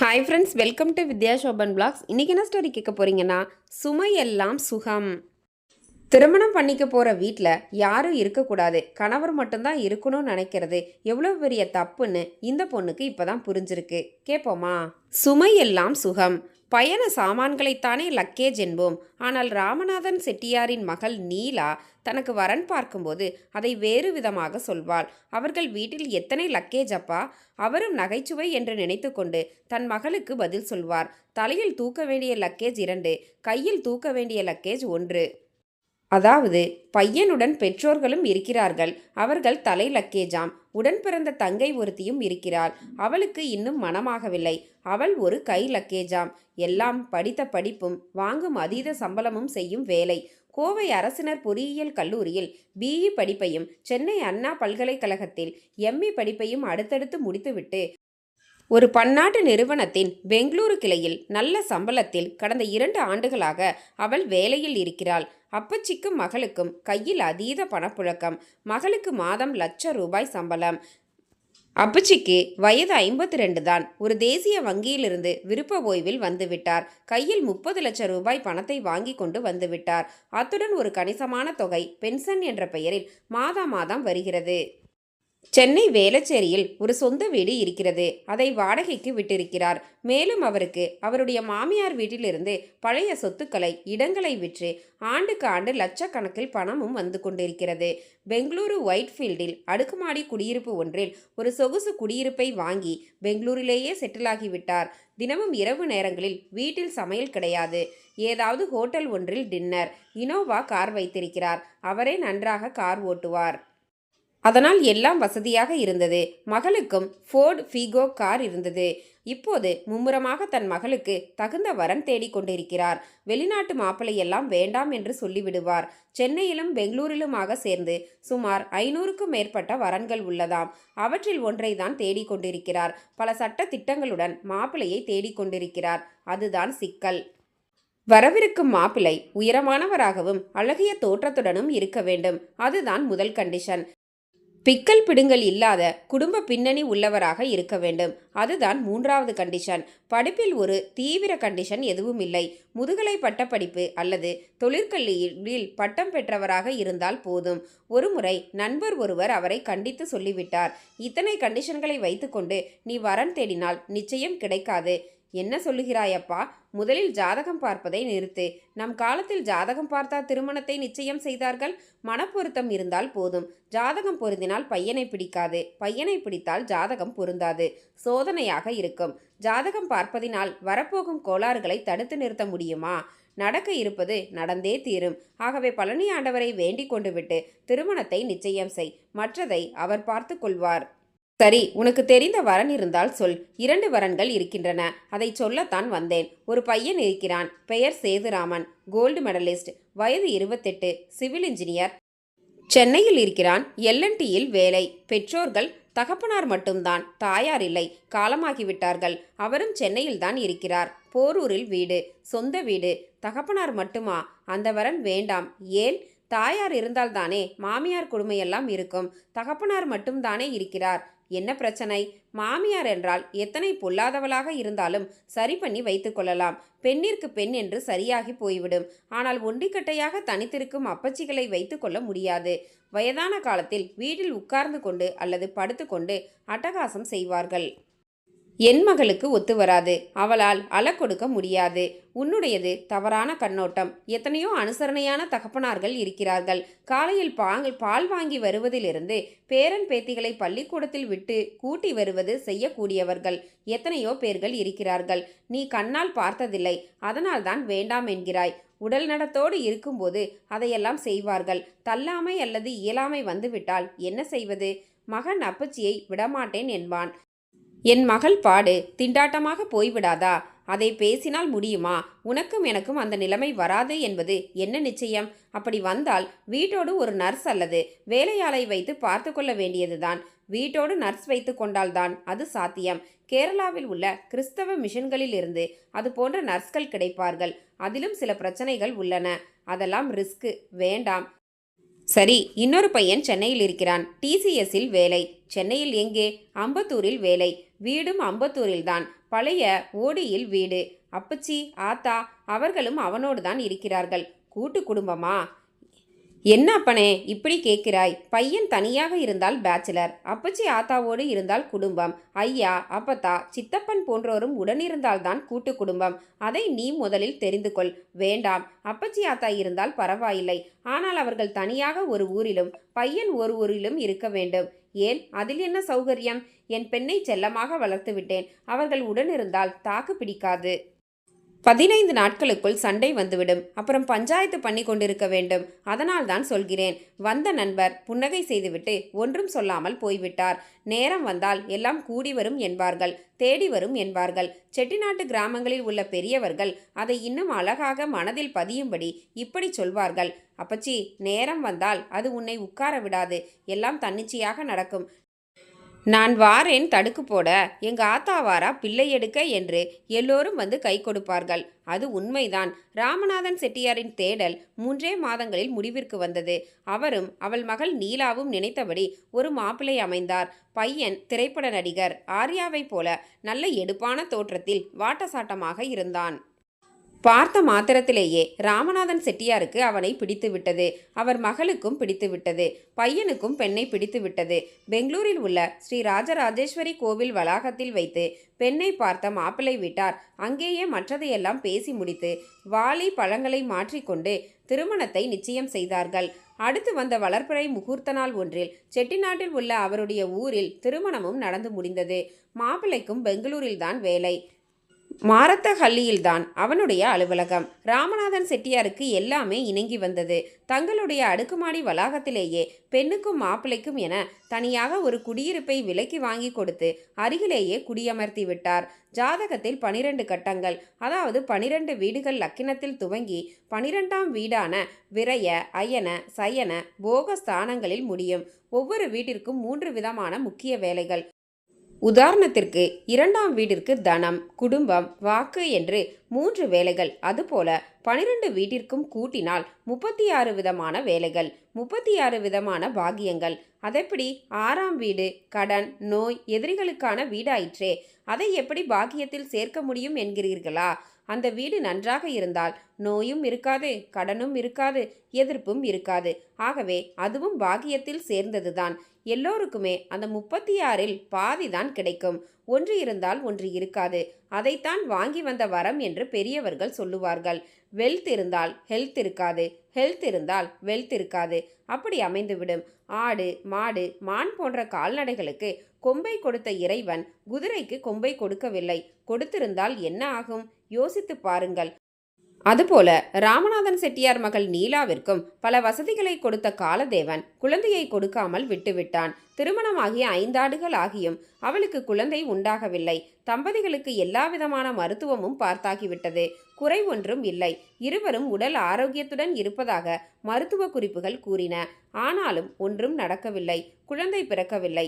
Hi friends welcome to Vidya Shoban blogs இன்றைக்கி என்ன story கேட்க போகிறீங்கன்னா சுமையெல்லாம் சுகம். திருமணம் பண்ணிக்க போகிற வீட்டில் யாரும் இருக்கக்கூடாது. கணவர் மட்டும்தான் இருக்கணும்னு நினைக்கிறது. எவ்வளோ பெரிய தப்புன்னு இந்த பொண்ணுக்கு இப்போ தான் புரிஞ்சிருக்கு. கேட்போமா சுமையெல்லாம் சுகம். பயண சாமான்களைத்தானே லக்கேஜ் என்போம். ஆனால் ராமநாதன் செட்டியாரின் மகள் நீலா தனக்கு வரன் பார்க்கும்போது அதை வேறு விதமாக சொல்வாள். அவர்கள் வீட்டில் எத்தனை லக்கேஜ் அப்பா? அவரும் நகைச்சுவை என்று நினைத்துக்கொண்டு தன் மகளுக்கு பதில் சொல்வார். தலையில் தூக்க வேண்டிய லக்கேஜ் இரண்டு கையில் தூக்க வேண்டிய லக்கேஜ் ஒன்று. அதாவது பையனுடன் பெற்றோர்களும் இருக்கிறார்கள். அவர்கள் தலை லக்கேஜாம் உடன் பிறந்த தங்கை ஒருத்தியும் இருக்கிறாள். அவளுக்கு இன்னும் மனமாகவில்லை அவள் ஒரு கை லக்கேஜாம் எல்லாம் படித்த படிப்பும் வாங்கும் அதீத சம்பளமும் செய்யும் வேலை. கோவை அரசினர் பொறியியல் கல்லூரியில் பிஇ படிப்பையும் சென்னை அண்ணா பல்கலைக்கழகத்தில் எம்இ படிப்பையும் அடுத்தடுத்து முடித்துவிட்டு ஒரு பன்னாட்டு நிறுவனத்தின் பெங்களூரு கிளையில் நல்ல சம்பளத்தில் கடந்த இரண்டு ஆண்டுகளாக அவள் வேலையில் இருக்கிறாள். அப்பச்சிக்கும் மகளுக்கும் கையில் அதீத பணப்புழக்கம். மகளுக்கு மாதம் லட்ச ரூபாய் சம்பளம். அப்பச்சிக்கு வயது ஐம்பத்தி ரெண்டு தான். ஒரு தேசிய வங்கியிலிருந்து விருப்ப ஓய்வில் வந்துவிட்டார். கையில் முப்பது லட்சம் ரூபாய் பணத்தை வாங்கி கொண்டு வந்துவிட்டார். அத்துடன் ஒரு கணிசமான தொகை பென்ஷன் என்ற பெயரில் மாதா மாதம் வருகிறது. சென்னை வேளச்சேரியில் ஒரு சொந்த வீடு இருக்கிறது. அதை வாடகைக்கு விட்டிருக்கிறார். மேலும் அவருக்கு அவருடைய மாமியார் வீட்டிலிருந்து பழைய சொத்துக்களை இடங்களை விற்று ஆண்டுக்கு ஆண்டு லட்சக்கணக்கில் பணமும் வந்து கொண்டிருக்கிறது. பெங்களூரு ஒயிட்ஃபீல்டில் அடுக்குமாடி குடியிருப்பு ஒன்றில் ஒரு சொகுசு குடியிருப்பை வாங்கி பெங்களூரிலேயே செட்டிலாகிவிட்டார். தினமும் இரவு நேரங்களில் வீட்டில் சமையல் கிடையாது. ஏதாவது ஹோட்டல் ஒன்றில் டின்னர். இனோவா கார் வைத்திருக்கிறார். அவரே நன்றாக கார் ஓட்டுவார். அதனால் எல்லாம் வசதியாக இருந்தது. மகளுக்கும் ஃபோர்டு ஃபீகோ கார் இருந்தது. இப்போது மும்முரமாக தன் மகளுக்கு தகுந்த வரன் தேடிக் கொண்டிருக்கிறார். வெளிநாட்டு மாப்பிள்ளையெல்லாம் வேண்டாம் என்று சொல்லிவிடுவார். சென்னையிலும் பெங்களூரிலுமாக சேர்ந்து சுமார் ஐநூறுக்கும் மேற்பட்ட வரன்கள் உள்ளதாம். அவற்றில் ஒன்றை தான் தேடிக்கொண்டிருக்கிறார் பல சட்ட திட்டங்களுடன் மாப்பிள்ளையை தேடிக்கொண்டிருக்கிறார் அதுதான் சிக்கல். வரவிருக்கும் மாப்பிள்ளை உயரமானவராகவும் அழகிய தோற்றத்துடனும் இருக்க வேண்டும். அதுதான் முதல் கண்டிஷன் பிக்கல் பிடுங்கல் இல்லாத குடும்ப பின்னணி உள்ளவராக இருக்க வேண்டும். அதுதான் மூன்றாவது கண்டிஷன் படிப்பில் ஒரு தீவிர கண்டிஷன் எதுவும் இல்லை. முதுகலை பட்டப்படிப்பு அல்லது தொழிற்கல்வியில் பட்டம் பெற்றவராக இருந்தால் போதும். ஒருமுறை நண்பர் ஒருவர் அவரை கண்டித்து சொல்லிவிட்டார். இத்தனை கண்டிஷன்களை வைத்துக்கொண்டு நீ வரன் தேடினால் நிச்சயம் கிடைக்காது. என்ன சொல்லுகிறாயப்பா? முதலில் ஜாதகம் பார்ப்பதை நிறுத்து. நம் காலத்தில் ஜாதகம் பார்த்தா திருமணத்தை நிச்சயம் செய்தார்கள். மனப்பொருத்தம் இருந்தால் போதும். ஜாதகம் பொருந்தினால் பையனை பிடிக்காது. பையனை பிடித்தால் ஜாதகம் பொருந்தாது. சோதனையாக இருக்கும். ஜாதகம் பார்ப்பதினால் வரப்போகும் கோளாறுகளை தடுத்து நிறுத்த முடியுமா? நடக்க இருப்பது நடந்தே தீரும். ஆகவே பழனி ஆண்டவரை வேண்டிக் கொண்டு விட்டு திருமணத்தை நிச்சயம் செய். மற்றதை அவர் பார்த்து கொள்வார். சரி உனக்கு தெரிந்த வரன் இருந்தால் சொல். இரண்டு வரன்கள் இருக்கின்றன. அதை சொல்லத்தான் வந்தேன். ஒரு பையன் இருக்கிறான். பெயர் சேதுராமன். Gold medalist. வயது இருபத்தெட்டு. Civil engineer. சென்னையில் இருக்கிறான். எல்என்டியில் வேலை. பெற்றோர்கள் தகப்பனார் மட்டும்தான். தாயார் இல்லை. காலமாகிவிட்டார்கள். அவரும் சென்னையில் தான் இருக்கிறார். போரூரில் வீடு. சொந்த வீடு. தகப்பனார் மட்டுமா? அந்த வரன் வேண்டாம். ஏன்? தாயார் இருந்தால்தானே மாமியார் கொடுமையெல்லாம் இருக்கும். தகப்பனார் மட்டும்தானே இருக்கிறார். என்ன பிரச்சனை? மாமியார் என்றால் எத்தனை பொல்லாதவளாக இருந்தாலும் சரி பண்ணி வைத்துக்கொள்ளலாம் பெண்ணிற்கு பெண் என்று சரியாகி போய்விடும். ஆனால் ஒண்டிக்கட்டையாக தனித்திருக்கும் அப்பச்சிகளை வைத்துக்கொள்ள முடியாது. வயதான காலத்தில் வீட்டில் உட்கார்ந்து கொண்டு அல்லது படுத்துக்கொண்டு அட்டகாசம் செய்வார்கள். என் மகளுக்கு ஒத்து வராது. அவளால் அல கொடுக்க முடியாது. உன்னுடையது தவறான கண்ணோட்டம். எத்தனையோ அனுசரணையான தகப்பனார்கள் இருக்கிறார்கள். காலையில் பாங்கள் பால் வாங்கி வருவதிலிருந்து பேரன் பேத்திகளை பள்ளிக்கூடத்தில் விட்டு கூட்டி வருவது செய்யக்கூடியவர்கள். எத்தனையோ பேர்கள் இருக்கிறார்கள். நீ கண்ணால் பார்த்ததில்லை. அதனால்தான் வேண்டாம் என்கிறாய். உடல் நடத்தோடு இருக்கும்போது அதையெல்லாம் செய்வார்கள். தள்ளாமை அல்லது இயலாமை வந்துவிட்டால் என்ன செய்வது? மகன் அப்பச்சியை விடமாட்டேன் என்பான். என் மகள் பாடு திண்டாட்டமாக போய்விடாதா? அதை பேசினால் முடியுமா? உனக்கும் எனக்கும் அந்த நிலைமை வராது என்பது என்ன நிச்சயம்? அப்படி வந்தால் வீட்டோடு ஒரு நர்ஸ் அல்லது வேலையாளை வைத்து பார்த்து கொள்ள வேண்டியதுதான். வீட்டோடு நர்ஸ் வைத்து கொண்டால்தான் அது சாத்தியம். கேரளாவில் உள்ள கிறிஸ்தவ மிஷன்களில் இருந்து அது போன்ற நர்ஸ்கள் கிடைப்பார்கள். அதிலும் சில பிரச்சனைகள் உள்ளன. அதெல்லாம் ரிஸ்க்கு. வேண்டாம். சரி இன்னொரு பையன் சென்னையில் இருக்கிறான். டிசிஎஸ்ஸில் வேலை. சென்னையில் எங்கே? அம்பத்தூரில் வேலை. வீடும் அம்பத்தூரில்தான் பழைய ஓடியில் வீடு. அப்பச்சி ஆத்தா அவர்களும் அவனோடு தான் இருக்கிறார்கள். கூட்டு குடும்பமா? என்ன அப்பனே? இப்படி கேட்கிறாய். பையன் தனியாக இருந்தால் பேச்சுலர் அப்பச்சி ஆத்தாவோடு இருந்தால் குடும்பம். ஐயா அப்பத்தா சித்தப்பன் போன்றோரும் உடனிருந்தால்தான் கூட்டு குடும்பம். அதை நீ முதலில் தெரிந்து கொள். வேண்டாம். அப்பச்சி ஆத்தா இருந்தால் பரவாயில்லை. ஆனால் அவர்கள் தனியாக ஒரு ஊரிலும் பையன் ஒரு ஊரிலும் இருக்க வேண்டும். ஏன்? அதில் என்ன சௌகரியம்? என் பெண்ணை செல்லமாக வளர்த்துவிட்டேன். அவர்கள் உடனிருந்தால் தாக்கு பிடிக்காது. பதினைந்து நாட்களுக்குள் சண்டை வந்துவிடும். அப்புறம் பஞ்சாயத்து பண்ணி கொண்டிருக்க வேண்டும். அதனால் தான் சொல்கிறேன். வந்த நண்பர் புன்னகை செய்துவிட்டு ஒன்றும் சொல்லாமல் போய்விட்டார். நேரம் வந்தால் எல்லாம் கூடி வரும் என்பார்கள். தேடி வரும் என்பார்கள். செட்டிநாட்டு கிராமங்களில் உள்ள பெரியவர்கள் அதை இன்னும் அழகாக மனதில் பதியும்படி இப்படி சொல்வார்கள். அப்பச்சி நேரம் வந்தால் அது உன்னை உட்கார விடாது. எல்லாம் தன்னிச்சையாக நடக்கும். நான் வாரேன் தடுக்கு போட. எங்க ஆத்தா வாரா பிள்ளை எடுக்க என்று எல்லோரும் வந்து கை கொடுப்பார்கள். அது உண்மைதான். ராமநாதன் செட்டியாரின் தேடல் மூன்றே மாதங்களில் முடிவிற்கு வந்தது. அவரும் அவள் மகள் நீலாவும் நினைத்தபடி ஒரு மாப்பிள்ளை அமைந்தார். பையன் திரைப்பட நடிகர். ஆர்யாவைப் போல நல்ல எடுப்பான தோற்றத்தில் வாட்டசாட்டமாக இருந்தான். பார்த்த மாத்திரத்திலேயே ராமநாதன் செட்டியாருக்கு அவனை பிடித்து விட்டது. அவர் மகளுக்கும் பிடித்து விட்டது. பையனுக்கும் பெண்ணை பிடித்து விட்டது. பெங்களூரில் உள்ள ஸ்ரீ ராஜராஜேஸ்வரி கோவில் வளாகத்தில் வைத்து பெண்ணை பார்த்த மாப்பிள்ளை வீட்டார் அங்கேயே மற்றதையெல்லாம் பேசி முடித்து வாளி பழங்களை மாற்றிக்கொண்டு திருமணத்தை நிச்சயம் செய்தார்கள். அடுத்து வந்த வளர்ப்பிறை முகூர்த்த நாள் ஒன்றில் செட்டிநாட்டில் உள்ள அவருடைய ஊரில் திருமணமும் நடந்து முடிந்தது. மாப்பிள்ளைக்கும் பெங்களூரில்தான் வேலை. மாரத்தஹள்ளியில்தான் அவனுடைய அலுவலகம். ராமநாதன் செட்டியாருக்கு எல்லாமே இணங்கி வந்தது. தங்களுடைய அடுக்குமாடி வளாகத்திலேயே பெண்ணுக்கும் மாப்பிள்ளைக்கும் என தனியாக ஒரு குடியிருப்பை விலைக்கு வாங்கி கொடுத்து அருகிலேயே குடியமர்த்தி விட்டார். ஜாதகத்தில் பனிரெண்டு கட்டங்கள் அதாவது பனிரெண்டு வீடுகள் லக்கினத்தில் துவங்கி பனிரெண்டாம் வீடான விரய அயன சயன போக ஸ்தானங்களில் முடியும். ஒவ்வொரு வீட்டிற்கும் மூன்று விதமான முக்கிய வேலைகள். உதாரணத்திற்கு இரண்டாம் வீட்டிற்கு தனம் குடும்பம் வாக்கு என்று மூன்று வேலைகள். அதுபோல பனிரெண்டு வீட்டிற்கும் கூட்டினால் முப்பத்தி ஆறு விதமான வேலைகள் முப்பத்தி ஆறு விதமான பாகியங்கள் அதெப்படி? ஆறாம் வீடு கடன் நோய் எதிரிகளுக்கான வீடாயிற்றே. அதை எப்படி பாக்கியத்தில் சேர்க்க முடியும் என்கிறீர்களா? அந்த வீடு நன்றாக இருந்தால் நோயும் இருக்காது கடனும் இருக்காது எதிர்ப்பும் இருக்காது. ஆகவே அதுவும் பாகியத்தில் சேர்ந்ததுதான். எல்லோருக்குமே அந்த முப்பத்தி ஆறில் பாதி தான் கிடைக்கும். ஒன்று இருந்தால் ஒன்று இருக்காது. அதைத்தான் வாங்கி வந்த வரம் என்று பெரியவர்கள் சொல்லுவார்கள். வெல்த் இருந்தால் ஹெல்த் இருக்காது. ஹெல்த் இருந்தால் வெல்த் இருக்காது. அப்படி அமைந்துவிடும். ஆடு மாடு மான் போன்ற கால்நடைகளுக்கு கொம்பை கொடுத்த இறைவன் குதிரைக்கு கொம்பை கொடுக்கவில்லை. கொடுத்திருந்தால் என்ன ஆகும்? யோசித்து பாருங்கள். அதுபோல ராமநாதன் செட்டியார் மகள் நீலாவிற்கும் பல வசதிகளை கொடுத்த காலதேவன் குழந்தையை கொடுக்காமல் விட்டுவிட்டான். திருமணமாகிய ஐந்தாண்டுகள் ஆகியும் அவளுக்கு குழந்தை உண்டாகவில்லை. தம்பதிகளுக்கு எல்லாவிதமான மருத்துவமும் பார்த்தாகிவிட்டது. குறை ஒன்றும் இல்லை. இருவரும் உடல் ஆரோக்கியத்துடன் இருப்பதாக மருத்துவ குறிப்புகள் கூறின. ஆனாலும் ஒன்றும் நடக்கவில்லை. குழந்தை பிறக்கவில்லை.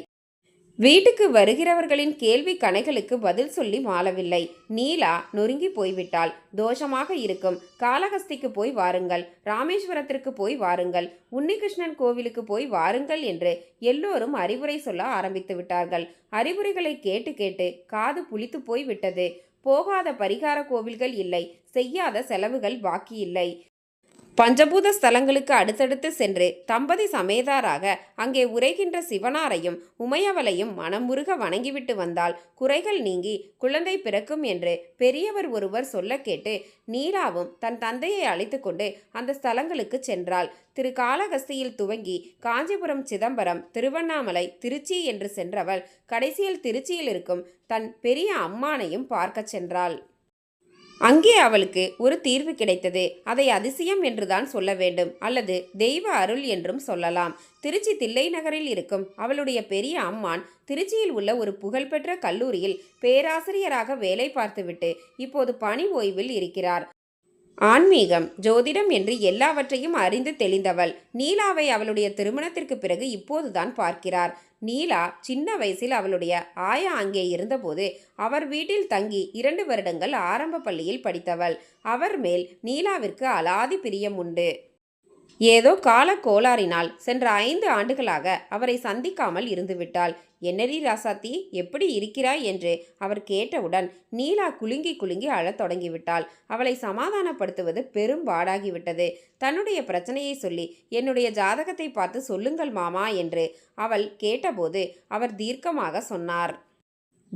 வீட்டுக்கு வருகிறவர்களின் கேள்வி கணைகளுக்கு பதில் சொல்லி மாளவில்லை. நீலா நொறுங்கி போய்விட்டாள். தோஷமாக இருக்கும். காளஹஸ்திக்கு போய் வாருங்கள். ராமேஸ்வரத்திற்கு போய் வாருங்கள். உன்னிகிருஷ்ணன் கோவிலுக்கு போய் வாருங்கள் என்று எல்லோரும் அறிவுரை சொல்ல ஆரம்பித்து விட்டார்கள். அறிவுரைகளை கேட்டு கேட்டு காது புளித்து போய் விட்டது போகாத பரிகார கோவில்கள் இல்லை. செய்யாத செலவுகள் பாக்கி இல்லை பஞ்சபூத ஸ்தலங்களுக்கு அடுத்தடுத்து சென்று தம்பதி சமேதாராக அங்கே உரைகின்ற சிவனாரையும் உமையவளையும் மனமுருக வணங்கிவிட்டு வந்தால் குறைகள் நீங்கி குழந்தை பிறக்கும் என்று பெரியவர் ஒருவர் சொல்ல கேட்டு நீராவும் தன் தந்தையை அழைத்து கொண்டு அந்த ஸ்தலங்களுக்கு சென்றாள். திரு காளகஸ்தியில் துவங்கி காஞ்சிபுரம் சிதம்பரம் திருவண்ணாமலை திருச்சி என்று சென்றவள் கடைசியில் திருச்சியில் இருக்கும் தன் பெரிய அம்மானையும் பார்க்கச் சென்றாள். அங்கே அவளுக்கு ஒரு தீர்வு கிடைத்தது. அதை அதிசயம் என்றுதான் சொல்ல வேண்டும். அல்லது தெய்வ அருள் என்றும் சொல்லலாம். திருச்சி தில்லை நகரில் இருக்கும் அவளுடைய பெரிய அம்மான் திருச்சியில் உள்ள ஒரு புகழ்பெற்ற கல்லூரியில் பேராசிரியராக வேலை பார்த்துவிட்டு இப்போது பணி ஓய்வில் இருக்கிறார். ஆன்மீகம் ஜோதிடம் என்று எல்லாவற்றையும் அறிந்து தெளிந்தவள். நீலாவை அவளுடைய திருமணத்திற்கு பிறகு இப்போதுதான் பார்க்கிறார். நீலா சின்ன வயசில் அவளுடைய ஆயா அங்கே இருந்தபோது அவர் வீட்டில் தங்கி இரண்டு வருடங்கள் ஆரம்ப பள்ளியில் படித்தவள். அவர் மேல் நீலாவிற்கு அலாதி பிரியம் உண்டு. ஏதோ கால கோளாறினால் சென்ற ஐந்து ஆண்டுகளாக அவரை சந்திக்காமல் இருந்துவிட்டாள். என்னடி ராசாத்தி எப்படி இருக்கிறாய்? என்று அவர் கேட்டவுடன் நீலா குலுங்கி குலுங்கி அழத் தொடங்கிவிட்டாள். அவளை சமாதானப்படுத்துவது பெரும் பாடாகிவிட்டது தன்னுடைய பிரச்சனையை சொல்லி என்னுடைய ஜாதகத்தை பார்த்து சொல்லுங்கள் மாமா என்று அவள் கேட்டபோது அவர் தீர்க்கமாக சொன்னார்.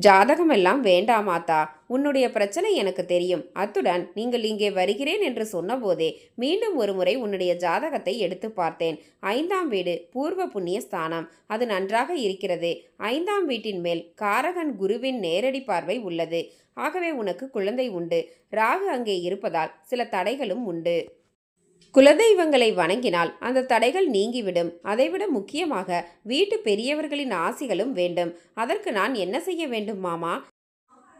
ஜாதகமெல்லாம் வேண்டாமாத்தா உன்னுடைய பிரச்சனை எனக்கு தெரியும். அத்துடன் நீங்கள் இங்கே வருகிறேன் என்று சொன்னபோதே மீண்டும் ஒரு முறை உன்னுடைய ஜாதகத்தை எடுத்து பார்த்தேன். ஐந்தாம் வீடு பூர்வ புண்ணிய ஸ்தானம். அது நன்றாக இருக்கிறது. ஐந்தாம் வீட்டின் மேல் காரகன் குருவின் நேரடி பார்வை உள்ளது. ஆகவே உனக்கு குழந்தை உண்டு. ராகு அங்கே இருப்பதால் சில தடைகளும் உண்டு. குலதெய்வங்களை வணங்கினால் அந்த தடைகள் நீங்கிவிடும். அதைவிட முக்கியமாக வீட்டு பெரியவர்களின் ஆசிகளும் வேண்டும். அதற்கு நான் என்ன செய்ய வேண்டும் மாமா?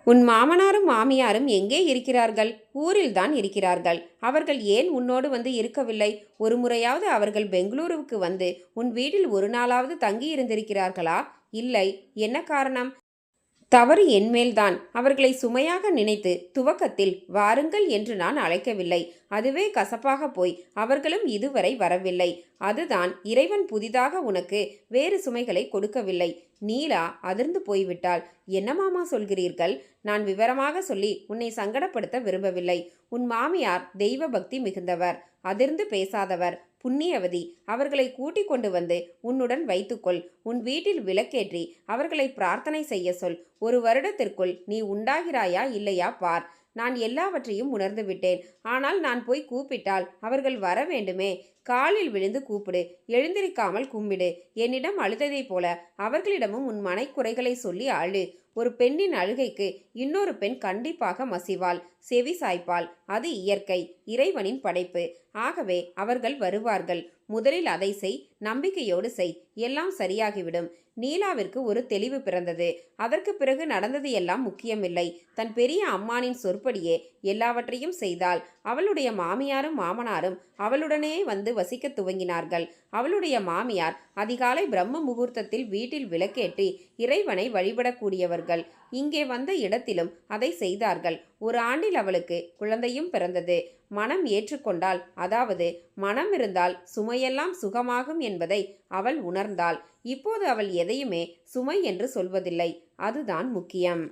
உன் மாமனாரும் மாமியாரும் எங்கே இருக்கிறார்கள்? ஊரில்தான் இருக்கிறார்கள். அவர்கள் ஏன் உன்னோடு வந்து இருக்கவில்லை? ஒரு முறையாவது அவர்கள் பெங்களூருவுக்கு வந்து உன் வீட்டில் ஒரு நாளாவது தங்கி இருந்திருக்கிறார்களா இல்லை. என்ன காரணம்? தவறு என்மேல்தான் அவர்களை சுமையாக நினைத்து துவக்கத்தில் வாருங்கள் என்று நான் அழைக்கவில்லை. அதுவே கசப்பாக போய் அவர்களும் இதுவரை வரவில்லை. அதுதான் இறைவன் புதிதாக உனக்கு வேறு சுமைகளை கொடுக்கவில்லை. நீலா அதிர்ந்து போய்விட்டாள். என்ன மாமா சொல்கிறீர்கள்? நான் விவரமாக சொல்லி உன்னை சங்கடப்படுத்த விரும்பவில்லை. உன் மாமியார் தெய்வ பக்தி மிகுந்தவர். அதிர்ந்து பேசாதவர். புண்ணியவதி அவர்களை கூட்டிக் கொண்டு வந்து உன்னுடன் வைத்துக்கொள். உன் வீட்டில் விளக்கேற்றி அவர்களை பிரார்த்தனை செய்ய சொல். ஒரு வருடத்திற்குள் நீ உண்டாகிறாயா இல்லையா பார். நான் எல்லாவற்றையும் உணர்ந்து விட்டேன். ஆனால் நான் போய் கூப்பிட்டால் அவர்கள் வர வேண்டுமே. காலில் விழுந்து கூப்பிடு. எழுந்திருக்காமல் கும்பிடு. என்னிடம் அழுததைப் போல அவர்களிடமும் உன் மனைக்குறைகளை சொல்லி அழு ஒரு பெண்ணின் அழுகைக்கு இன்னொரு பெண் கண்டிப்பாக மசிவாள் செவி சாய்ப்பாள். அது இயற்கை இறைவனின் படைப்பு. ஆகவே அவர்கள் வருவார்கள். கொண்டிருப்பார்கள் முதலில் அதை செய் நம்பிக்கையோடு செய். எல்லாம் சரியாகிவிடும். நீலாவிற்கு ஒரு தெளிவு பிறந்தது. அதற்கு பிறகு நடந்தது எல்லாம் முக்கியமில்லை. தன் பெரிய அம்மானின் சொற்படியே எல்லாவற்றையும் செய்தாள். அவளுடைய மாமியாரும் மாமனாரும் அவளுடனே வந்து வசிக்க துவங்கினார்கள். அவளுடைய மாமியார் அதிகாலை பிரம்ம முகூர்த்தத்தில் வீட்டில் விளக்கேற்றி இறைவனை வழிபடக்கூடியவர்கள். இங்கே வந்த இடத்திலும் அதை செய்தார்கள். ஒரு ஆண்டில் அவளுக்கு குழந்தையும் பிறந்தது. மனம் ஏற்றுக்கொண்டால் அதாவது மனம் இருந்தால் சுமை அவையெல்லாம் சுகமாகும் என்பதை அவள் உணர்ந்தாள். இப்போது அவள் எதையுமே சுமை என்று சொல்வதில்லை. அதுதான் முக்கியம்.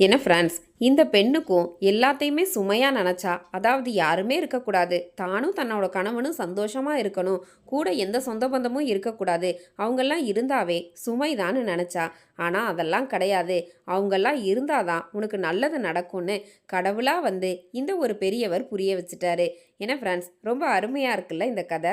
என ஃப்ரெண்ட்ஸ் இந்த பெண்ணுக்கும் எல்லாத்தையுமே சுமையாக நினச்சா அதாவது யாருமே இருக்கக்கூடாது. தானும் தன்னோட கணவனும் சந்தோஷமாக இருக்கணும். கூட எந்த சொந்த பந்தமும் இருக்கக்கூடாது. அவங்கெல்லாம் இருந்தாவே சுமைதான்னு நினச்சா. ஆனால் அதெல்லாம் கிடையாது. அவங்கெல்லாம் இருந்தாதான் உனக்கு நல்லது நடக்கும்னு கடவுளாக வந்து இந்த ஒரு பெரியவர் புரிய வச்சுட்டாரு. ஏன்னா ஃப்ரெண்ட்ஸ் ரொம்ப அருமையாக இருக்குல்ல இந்த கதை?